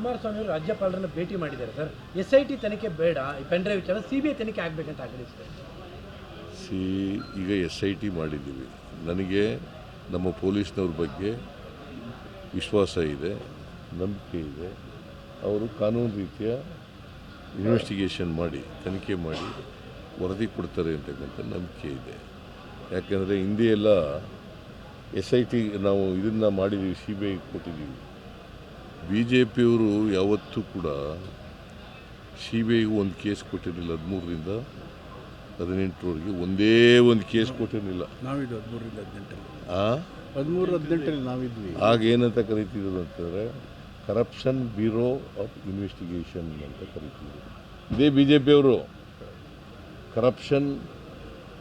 ಕುಮಾರಸ್ವಾಮಿ ಅವರು ರಾಜ್ಯಪಾಲರನ್ನು ಭೇಟಿ ಮಾಡಿದ್ದಾರೆ ಸರ್. ಎಸ್ ಐ ಟಿ ತನಿಖೆ ಬೇಡ, ಈ ಪೆನ್ಡ್ರೈವ್ ವಿಚಾರ ಸಿ ಬಿ ಐ ತನಿಖೆ ಆಗಬೇಕಂತ ಆಗ್ರಹಿಸಿದ್ದಾರೆ ಸಿ, ಈಗ ಎಸ್ ಐ ಟಿ ಮಾಡಿದ್ದೀವಿ. ನನಗೆ ನಮ್ಮ ಪೊಲೀಸ್ನವ್ರ ಬಗ್ಗೆ ವಿಶ್ವಾಸ ಇದೆ, ನಂಬಿಕೆ ಇದೆ. ಅವರು ಕಾನೂನು ರೀತಿಯ ಇನ್ವೆಸ್ಟಿಗೇಷನ್ ಮಾಡಿ, ತನಿಖೆ ಮಾಡಿ ವರದಿ ಕೊಡ್ತಾರೆ ಅಂತಕ್ಕಂಥ ನಂಬಿಕೆ ಇದೆ. ಯಾಕೆಂದರೆ ಹಿಂದೆ ಎಲ್ಲ ಎಸ್ ಐ ಟಿ ನಾವು ಇದನ್ನು ಮಾಡಿದ್ದೀವಿ ಸಿ ಬಿ ಐ ಕೊಟ್ಟಿದ್ದೀವಿ. ಬಿ ಜೆ ಪಿಯವರು ಯಾವತ್ತೂ ಕೂಡ ಸಿ ಬಿ ಐಗೂ ಒಂದು ಕೇಸ್ ಕೊಟ್ಟಿರಲಿಲ್ಲ ಹದಿಮೂರರಿಂದ ಹದಿನೆಂಟರವರೆಗೆ ಒಂದೇ ಒಂದು ಕೇಸ್ ಕೊಟ್ಟಿರಲಿಲ್ಲ. ನಾವಿದ್ವಿ ಹದಿಮೂರರಿಂದ ಹದಿನೆಂಟರಲ್ಲಿ. ಹದಿಮೂರು ಹದಿನೆಂಟರಲ್ಲಿ ನಾವಿದ್ವಿ. ಆಗ ಏನಂತ ಕರಿತಿದ್ರು ಅಂತಂದರೆ ಕರಪ್ಷನ್ ಬ್ಯೂರೋ ಆಫ್ ಇನ್ವೆಸ್ಟಿಗೇಷನ್ ಅಂತ ಕರಿತಿದ್ರು. ಇದೇ ಬಿ ಜೆ ಪಿಯವರು ಕರಪ್ಷನ್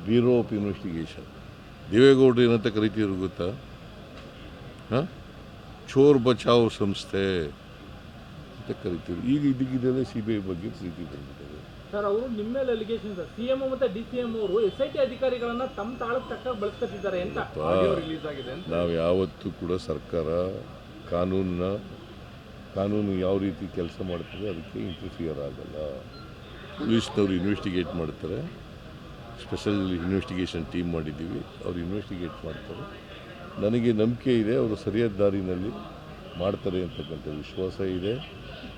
ಬ್ಯೂರೋ ಆಫ್ ಇನ್ವೆಸ್ಟಿಗೇಷನ್ ದೇವೇಗೌಡರು ಏನಂತ ಕರಿತಿದ್ರು ಗೊತ್ತಾ? ಹಾಂ? ಚೋರ್ ಬಚಾವ್ ಸಂಸ್ಥೆ ಅಂತ ಕರಿತೀವಿ. ಈಗ ಇದಕ್ಕಿದ್ದಲ್ಲೇ ಸಿ ಬಿ ಐ ಬಗ್ಗೆ ಪ್ರೀತಿ ಬಂದಿದ್ದಾರೆ ಸರ್ ಅವರು ನಿಮ್ಮ ಮೇಲೆ ಅಲಿಗೇಷನ್ ಸರ್ ಸಿಎಂ ಮತ್ತೆ ಡಿ ಸಿ ಎಂ ಅವರು ಎಸ್ ಐ ಟಿ ಅಧಿಕಾರಿಗಳನ್ನ ತಮ್ಮ ತಾಳಕ್ಕೆ ತಕ್ಕ ಬಳಸ್ಕೊತಿದ್ದಾರೆ ಅಂತ ಆಡಿಯೋ ರಿಲೀಸ್ ಆಗಿದೆ ಅಂತ. ನಾವು ಯಾವತ್ತೂ ಕೂಡ ಸರ್ಕಾರ ಕಾನೂನನ್ನ ಕಾನೂನು ಯಾವ ರೀತಿ ಕೆಲಸ ಮಾಡ್ತದೆ ಅದಕ್ಕೆ ಇಂಟರ್ಫಿಯರ್ ಆಗಲ್ಲ. ಪೊಲೀಸ್ನವರು ಇನ್ವೆಸ್ಟಿಗೇಟ್ ಮಾಡ್ತಾರೆ. ಸ್ಪೆಷಲ್ ಇನ್ವೆಸ್ಟಿಗೇಷನ್ ಟೀಮ್ ಮಾಡಿದ್ದೀವಿ. ಅವ್ರು ಇನ್ವೆಸ್ಟಿಗೇಟ್ ಮಾಡ್ತಾರೆ. ನನಗೆ ನಂಬಿಕೆ ಇದೆ, ಅವರು ಸರಿಯಾದ ದಾರಿನಲ್ಲಿ ಮಾಡ್ತಾರೆ ಅಂತಕ್ಕಂಥ ವಿಶ್ವಾಸ ಇದೆ.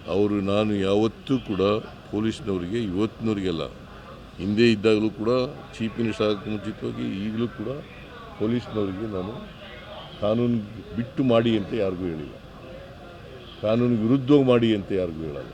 ಅವರು ನಾನು ಯಾವತ್ತೂ ಕೂಡ ಪೊಲೀಸ್ನವರಿಗೆ, ಇವತ್ತಿನವರಿಗೆಲ್ಲ, ಹಿಂದೆ ಇದ್ದಾಗಲೂ ಕೂಡ ಚೀಫ್ ಮಿನಿಸ್ಟರ್ ಆಗೋಕ್ಕೆ ಮುಂಚಿತವಾಗಿ, ಈಗಲೂ ಕೂಡ ಪೊಲೀಸ್ನವರಿಗೆ ನಾನು ಕಾನೂನು ಬಿಟ್ಟು ಮಾಡಿ ಅಂತ ಯಾರಿಗೂ ಹೇಳಿಲ್ಲ. ಕಾನೂನು ವಿರುದ್ಧವಾಗಿ ಮಾಡಿ ಅಂತ ಯಾರಿಗೂ ಹೇಳಲ್ಲ.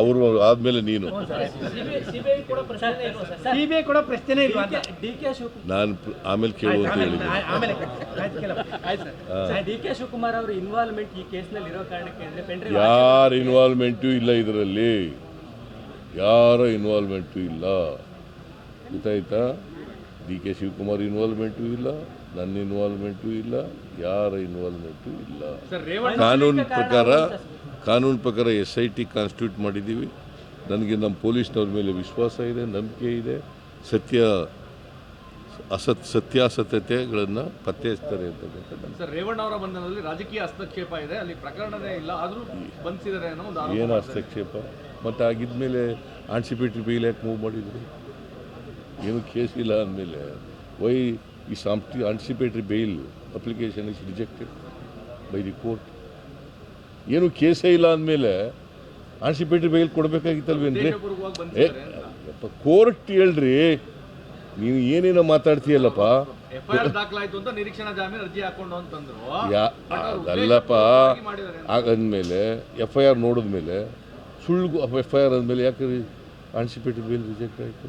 ಅವರು ಆದಮೇಲೆ ನೀನು. ಸಿಬಿಐ ಕೂಡ ಪ್ರಶ್ನೆ ಇಲ್ವಾ ಸರ್. ಸಿ ಕೂಡ ಪ್ರಶ್ನೆನೇ ಇಲ್ವಾ ಅಂತ? D K Shivakumar. ನಾನು ಆಮೇಲೆ ಕೇಳು ಅಂತ ಆಮೇಲೆ ಆಮೇಲೆ ಆಯ್ತು ಕೇಳಪ್ಪ. ಸರ್. ಡಿ ಕೆ ಶಿವಕುಮಾರ್ ಅವರ ಇನ್ವಾಲ್ವ್ಮೆಂಟ್ ಈ ಕೇಸ್ನಲ್ಲಿ ಇರೋ ಕಾರಣಕ್ಕೆ ಅಂದ್ರೆ ಪೆನ್ ಡ್ರೈವ್ ಯಾರ ಇನ್ವಾಲ್ವ್ಮೆಂಟು ಇಲ್ಲ ಇದರಲ್ಲಿ? ಯಾರ ಇನ್ವಾಲ್ವ್ಮೆಂಟು ಇಲ್ಲ? ಗೊತ್ತಾಯ್ತಾ? ಡಿ ಕೆ ಶಿವಕುಮಾರ್ ಇನ್ವಾಲ್ವ್ಮೆಂಟು ಇಲ್ಲ ನನ್ನ ಇನ್ವಾಲ್ವ್ಮೆಂಟು ಇಲ್ಲ ಯಾರ ಇನ್ವಾಲ್ವ್ಮೆಂಟು ಇಲ್ಲ. ಕಾನೂನು ಪ್ರಕಾರ ಕಾನೂನು ಪ್ರಕಾರ ಎಸ್ ಐ ಟಿ ಕಾನ್ಸ್ಟಿಟ್ಯೂಟ್ ಮಾಡಿದ್ದೀವಿ. ನನಗೆ ನಮ್ಮ ಪೊಲೀಸ್ನವ್ರ ಮೇಲೆ ವಿಶ್ವಾಸ ಇದೆ ನಂಬಿಕೆ ಇದೆ. ಸತ್ಯ ಅಸತ್ ಸತ್ಯಾಸತ್ಯತೆಗಳನ್ನು ಪತ್ತೆ ಹಚ್ತಾರೆ ಅಂತ ಸರ್ ರೇವಣ್ಣ ಅವರ ಬಂಧನದಲ್ಲಿ ರಾಜಕೀಯ ಹಸ್ತಕ್ಷೇಪ ಇದೆ ಅಲ್ಲಿ ಪ್ರಕರಣವೇ ಇಲ್ಲ ಆದರೂ ಬಂಧಿಸಿದ್ದಾರೆ ಅನ್ನೋ ಒಂದು ಏನು ಹಸ್ತಕ್ಷೇಪ? ಮತ್ತು ಆಗಿದ್ಮೇಲೆ ಆನ್ಸಿಪೇಟ್ರಿ ಬೇಲ್ ಯಾಕೆ ಮೂವ್ ಮಾಡಿದ್ರು? ಏನು ಕೇಸ್ ಇಲ್ಲ ಅಂದಮೇಲೆ. ವೈ ಈ ಸಾಂಪ್ಟಿ anticipatory bail application is rejected by the court. ಏನು ಕೇಸೇ ಇಲ್ಲ ಅಂದಮೇಲೆ ಆರ್ ಬೇಲ್ ಕೊಡಬೇಕಾಗಿತ್ತಲ್ವೇನ್ರಿ? ಏ ಕೋರ್ಟ್ ಹೇಳ್ರಿ. ನೀವು ಏನೇನೋ ಮಾತಾಡ್ತೀಯಲ್ಲಪ್ಪ. ಯಾ ಉದ್ದೇಶಪೂರ್ವಕವಾಗಿ ಹಾಗಂದ್ಮೇಲೆ ಎಫ್ ಐ ಆರ್ ನೋಡಿದ್ಮೇಲೆ ಸುಳ್ಳು ಎಫ್ ಐ ಆರ್ ಅಂದಮೇಲೆ ಯಾಕೆ ಆನ್ಸಿಪೇಟೆಡ್ ಬೇಲ್ ರಿಜೆಕ್ಟ್ ಆಯಿತು?